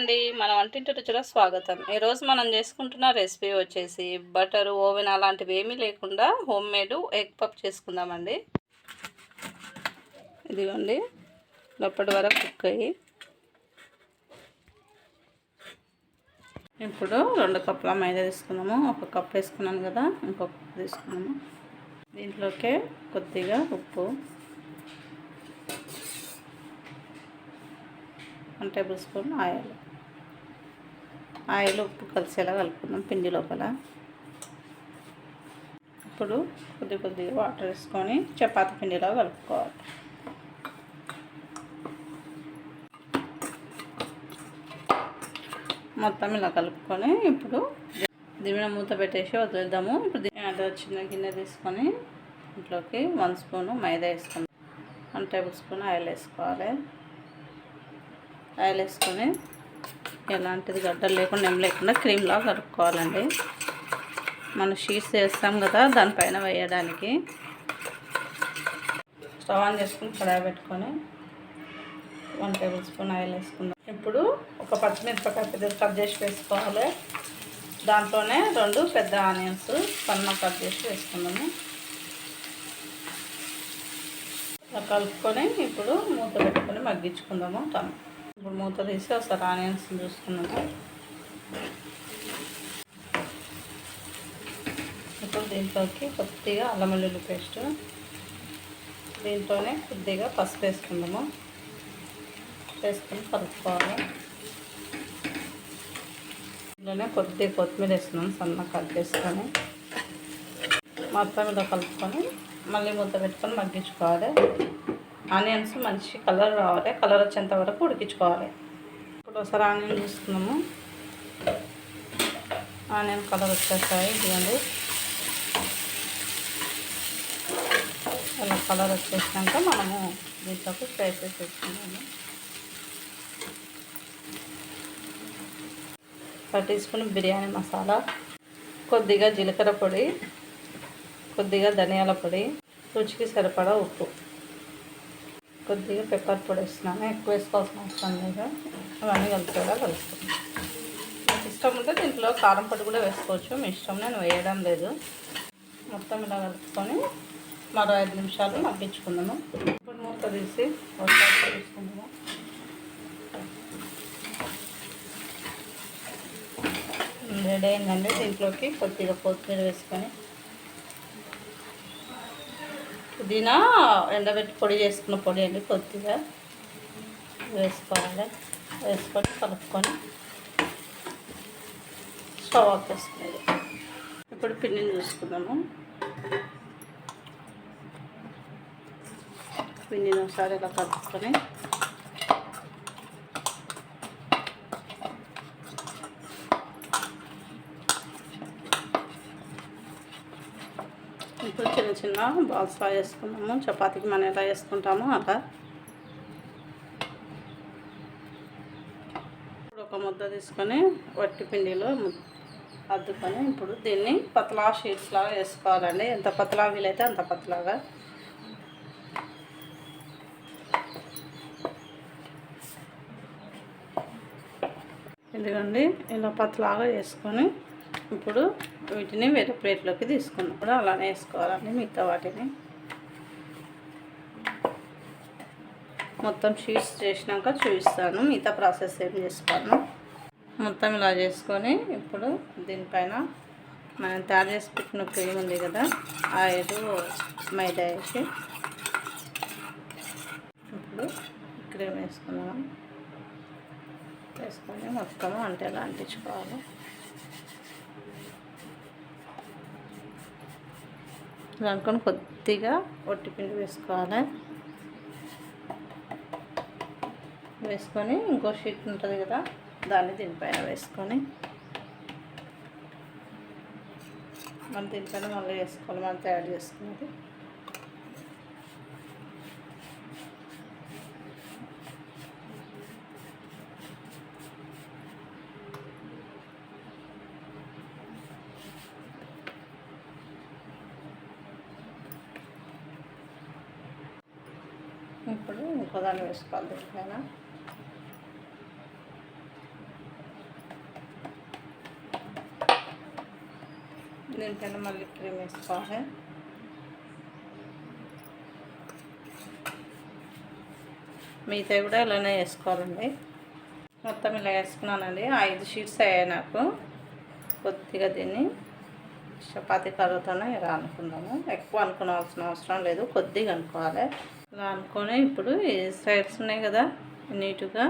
అండి మన వంటింటి రుచిలో స్వాగతం. ఈరోజు మనం చేసుకుంటున్న రెసిపీ వచ్చేసి బటర్ ఓవెన్ అలాంటివి ఏమీ లేకుండా హోమ్ మేడ్ ఎగ్ పప్ చేసుకుందామండి. ఇదిగోండి లోపటి వరకు కుక్ అయ్యి. ఇప్పుడు రెండు కప్పుల మైదా తీసుకున్నాము. ఒక కప్ వేసుకున్నాను కదా ఇంకొక కప్ తీసుకున్నాము. దీంట్లోకే కొద్దిగా ఉప్పు. One tablespoon oil. ఆయిల్ ఉప్పు కలిసేలా కలుపుకుందాం పిండి లోపల. ఇప్పుడు కొద్ది కొద్దిగా వాటర్ వేసుకొని చపాతి పిండిలో కలుపుకోవాలి. మొత్తం ఇలా కలుపుకొని ఇప్పుడు దిమిన మూత పెట్టేసి వదిలేద్దాము. ఇప్పుడు దీని చిన్న గిన్నె తీసుకొని ఇంట్లోకి వన్ స్పూను మైదా వేసుకుందాం. వన్ టేబుల్ స్పూన్ ఆయిల్ వేసుకోవాలి. ఆయిల్ వేసుకొని ఎలాంటిది గడ్డలు లేకుండా ఏం లేకుండా క్రీమ్లా కలుపుకోవాలండి. మనం షీట్స్ వేస్తాం కదా దానిపైన వేయడానికి. స్టవ్ ఆన్ చేసుకుని కడాయి పెట్టుకొని వన్ టేబుల్ స్పూన్ ఆయిల్ వేసుకుందాం. ఇప్పుడు ఒక పచ్చిమిరపకాయ పెద్ద కట్ చేసి వేసుకోవాలి. దాంట్లోనే రెండు పెద్ద ఆనియన్స్ సన్న కట్ చేసి వేసుకుందాము. కలుపుకొని ఇప్పుడు మూత పెట్టుకొని మగ్గించుకుందాము. తను ఇప్పుడు మూత తీసి ఒకసారి ఆనియన్స్ చూసుకున్నాము ఇప్పుడు దీంట్లోకి కొద్దిగా అల్లం వెల్లుల్లి పేస్ట్. దీంట్లోనే కొద్దిగా పసుపు వేసుకుందాము. వేసుకొని కలుపుకోవాలి. ఇందులోనే కొద్దిగా కొత్తిమీర వేస్తున్నాం సన్న కట్ చేసుకొని. మొత్తం ఇలా కలుపుకొని మళ్ళీ మూత పెట్టుకొని మగ్గించుకోవాలి. ఆనియన్స్ మంచి కలర్ రావాలి. కలర్ వచ్చేంత వరకు ఉడికించుకోవాలి. ఇప్పుడు ఒకసారి ఆనియన్ తీసుకున్నాము ఆనియన్ కలర్ వచ్చేస్తాయి ఇదిగండి. అలా కలర్ వచ్చేసినాక మనము దీంట్లోకి స్పైసెస్ వేసుకున్నాము ఒక టీ స్పూన్ బిర్యానీ మసాలా కొద్దిగా జీలకర్ర పొడి కొద్దిగా ధనియాల పొడి రుచికి సరిపడా ఉప్పు. కొద్దిగా పెప్పర్ పొడి వేస్తున్నాను. ఎక్కువ వేసుకోవాల్సిన అవసరం లేదు. అవన్నీ కలిపేలా కలుపుతున్నాను మీకు ఇష్టం ఉంటే దీంట్లో కారం పొడి కూడా వేసుకోవచ్చు. మీ ఇష్టం నేను వేయడం లేదు. మొత్తం ఇలా కలుపుకొని మరో ఐదు నిమిషాలు మగ్గించుకుందాము. ఇప్పుడు మూత తీసి ఒకసారి తీసుకుందాము. రెడీ అయిందండి దీంట్లోకి కొద్దిగా కొత్తిమీర వేసుకొని. పుదీనా ఎండబెట్టి పొడి చేసుకున్న పొడి అండి కొద్దిగా. వేసుకోవాలి. వేసుకొని కలుపుకొని స్టవ్ ఆఫ్ చేసుకునేది. ఇప్పుడు పిండిని చూసుకుందాము. పిండిని ఒకసారి ఇలా కలుపుకొని ఇప్పుడు చిన్న చిన్న బాల్స్ వేసుకున్నాము చపాతీకి మనం ఎలా వేసుకుంటామో అలా. ఇప్పుడు ఒక ముద్ద తీసుకొని వట్టి పిండిలో అద్దుకొని ఇప్పుడు దీన్ని పతలా షీట్స్ లాగా వేసుకోవాలండి. ఎంత పతలా వీలైతే అంత పతలాగా. ఎందుకండి ఇలా పతలాగా వేసుకొని ఇప్పుడు వీటిని వేరే ప్లేట్లోకి తీసుకున్నాం కూడా అలానే వేసుకోవాలండి మిగతా వాటిని. మొత్తం షీట్స్ చేసినాక చూపిస్తాను. మిగతా ప్రాసెస్ ఏం చేసుకోను మొత్తం ఇలా చేసుకొని ఇప్పుడు దీనిపైన మనం తయారు చేసి పెట్టిన క్రీమ్ ఉంది కదా ఆయిల్ మైదా వేసి ఇప్పుడు క్రీమ్ వేసుకున్నాం వేసుకొని మొత్తం అంటే ఎలా అంటించుకోవాలి. అనుకొని కొద్దిగా ఒట్టిపిండి వేసుకోవాలి. వేసుకొని ఇంకో షీట్ ఉంటుంది కదా దాన్ని దీనిపైన వేసుకొని. మనం దీనిపైన మళ్ళీ వేసుకోవాలి మనం తయారు చేసుకున్నది. ఇప్పుడు ఇంకోదాన్ని వేసుకోవాలి దీంట్లోనా దీనిపైన మళ్ళీ క్రీమ్ వేసుకోవాలి. మిగతా కూడా ఇలానే వేసుకోవాలండి. మొత్తం ఇలా వేసుకున్నానండి. ఐదు షీట్స్ అయ్యాయి నాకు. కొద్దిగా దీన్ని చపాతి కర్రతోనే ఇలా అనుకుందాము ఎక్కువ అనుకోవాల్సిన అవసరం లేదు. కొద్దిగా అనుకోవాలి. అనుకొని ఇప్పుడు సైడ్స్ ఉన్నాయి కదా నీట్గా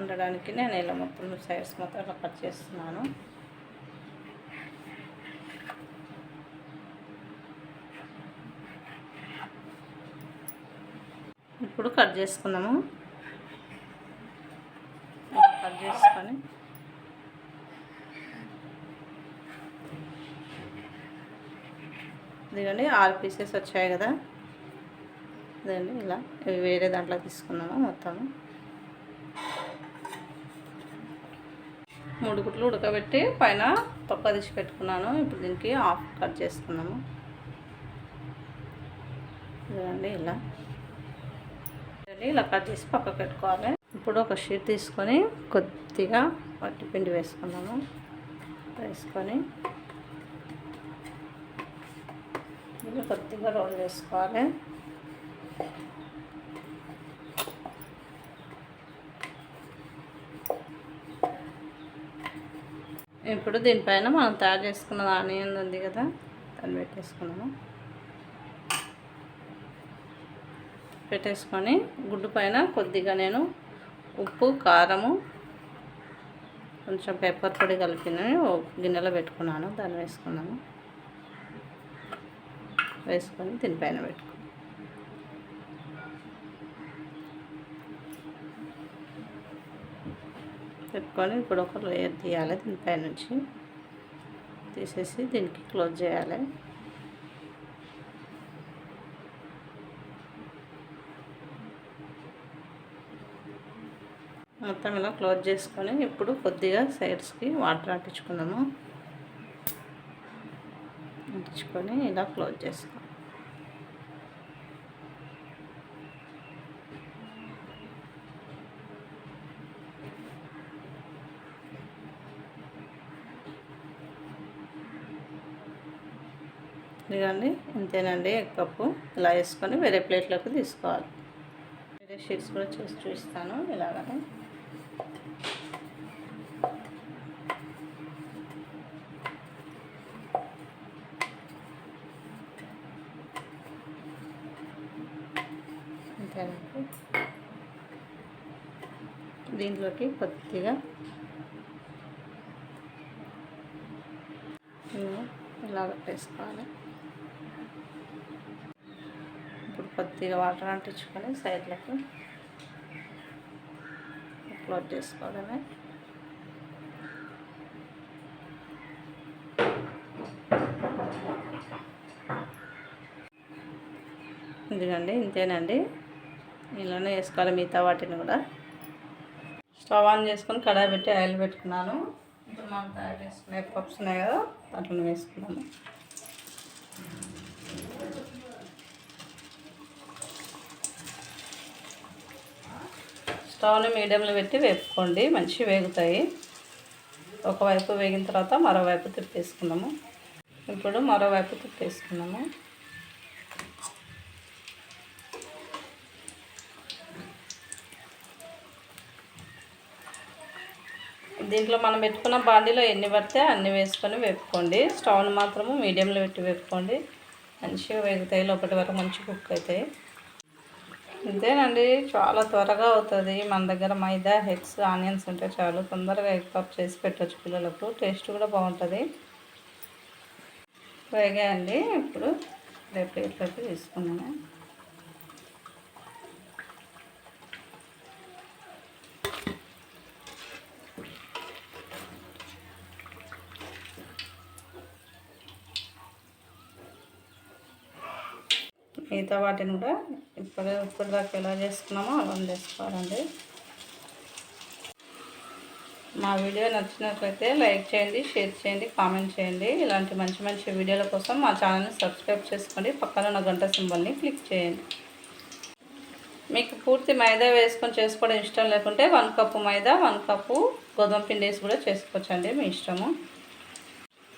ఉండడానికి నేను ఇలా మొత్తం సైడ్స్ మొత్తం అలా కట్ చేస్తున్నాను. ఇప్పుడు కట్ చేసుకున్నాము కట్ చేసుకొని ఇదిగోండి ఆరు పీసెస్ వచ్చాయి కదా. ఇదండి ఇలా ఇవి వేరే దాంట్లో తీసుకున్నాము మొత్తం మూడు గుట్లు ఉడకబెట్టి పైన తొక్క తీసి పెట్టుకున్నాను. ఇప్పుడు దీనికి ఆఫ్ కట్ చేసుకున్నాము. ఇదండి ఇలా. ఇలా కట్ చేసి పక్క పెట్టుకోవాలి. ఇప్పుడు ఒక షీట్ తీసుకొని కొద్దిగా పట్టి పిండి వేసుకున్నాము. వేసుకొని ఇలా కొద్దిగా రోల్ వేసుకోవాలి ఇప్పుడు దీనిపైన మనం తయారు చేసుకున్న ఆనియన్ ఉంది కదా దాన్ని పెట్టేసుకున్నాము. పెట్టేసుకొని గుడ్డు పైన కొద్దిగా నేను ఉప్పు కారము కొంచెం పెప్పర్ పొడి కలిపిన గిన్నెలో పెట్టుకున్నాను దాన్ని వేసుకున్నాను. వేసుకొని దీనిపైన పెట్టుకున్నాను. పెట్టుకొని ఇప్పుడు ఒక లేయర్ తీయాలి దీనిపై నుంచి. తీసేసి దీనికి క్లోజ్ చేయాలి. మొత్తం ఇలా క్లోజ్ చేసుకొని ఇప్పుడు కొద్దిగా సైడ్స్కి వాటర్ అంటించుకుందాము. అంటించుకొని ఇలా క్లోజ్ చేసుకో ఇదిగోండి ఇంతేనండి ఎగ్ పప్పు ఇలా వేసుకొని వేరే ప్లేట్లోకి తీసుకోవాలి. వేరే షీట్స్ కూడా చూసి చూపిస్తాను ఇలాగనే. అంతేనండి దీంట్లోకి కొద్దిగా ఇలా పెట్టేసుకోవాలి ఇప్పుడు కొద్దిగా వాటర్ అంటించుకొని సైడ్లకి క్లోజ్ చేసుకోవడమే. ఇదిగండి ఇంతేనండి. ఇలానే వేసుకోవాలి మిగతా వాటిని కూడా. స్టవ్ ఆన్ చేసుకొని కడాయి పెట్టి ఆయిల్ పెట్టుకున్నాను. ఇప్పుడు మనం తయారు చేసుకునే పప్స్ ఉన్నాయి కదా దాంట్లో వేసుకున్నాను స్టవ్ని మీడియంలో పెట్టి వేపుకోండి. మంచి వేగుతాయి. ఒకవైపు వేగిన తర్వాత మరోవైపు తిప్పేసుకున్నాము ఇప్పుడు మరోవైపు తిప్పేసుకున్నాము దీంట్లో మనం పెట్టుకున్న బాండీలో ఎన్ని పడితే అన్ని వేసుకొని వేపుకోండి. స్టవ్ను మాత్రము మీడియంలో పెట్టి వేపుకోండి. మంచిగా వేగుతాయి. లోపటి వరకు మంచి కుక్ అవుతాయి. ఇంతేనండి. చాలా త్వరగా అవుతుంది. మన దగ్గర మైదా హెగ్స్ ఆనియన్స్ ఉంటే చాలు. తొందరగా ఎగ్ పప్ చేసి పెట్టవచ్చు పిల్లలకు. టేస్ట్ కూడా బాగుంటుంది. వేగాయండి. ఇప్పుడు రేపు ప్లేట్లోకి తీసుకున్నాను మిగతా వాటిని కూడా ఇప్పుడు ఇప్పుడు దాకా ఎలా చేసుకున్నామో అలా చేసుకోవాలండి. మా వీడియో నచ్చినట్లయితే లైక్ చేయండి షేర్ చేయండి కామెంట్ చేయండి. ఇలాంటి మంచి మంచి వీడియోల కోసం మా ఛానల్ని సబ్స్క్రైబ్ చేసుకోండి. పక్కన ఉన్న గంట సింబల్ని క్లిక్ చేయండి. మీకు పూర్తి మైదా వేసుకొని చేసుకోవడం ఇష్టం లేకుంటే one cup maida one cup గోధుమ పిండి వేసి కూడా చేసుకోవచ్చండి మీ ఇష్టము.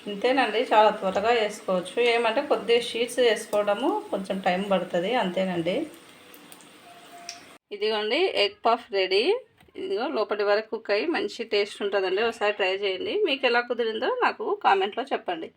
ఇంతేనండి చాలా త్వరగా వేసుకోవచ్చు ఏమంటే కొద్దిగా షీట్స్ వేసుకోవడము కొంచెం టైం పడుతుంది అంతేనండి. ఇదిగోండి ఎగ్ పఫ్ రెడీ. ఇదిగో లోపలి వరకు కుక్ అయ్యి మంచి టేస్ట్ ఉంటుందండి. ఒకసారి ట్రై చేయండి. మీకు ఎలా కుదిరిందో నాకు కామెంట్లో చెప్పండి.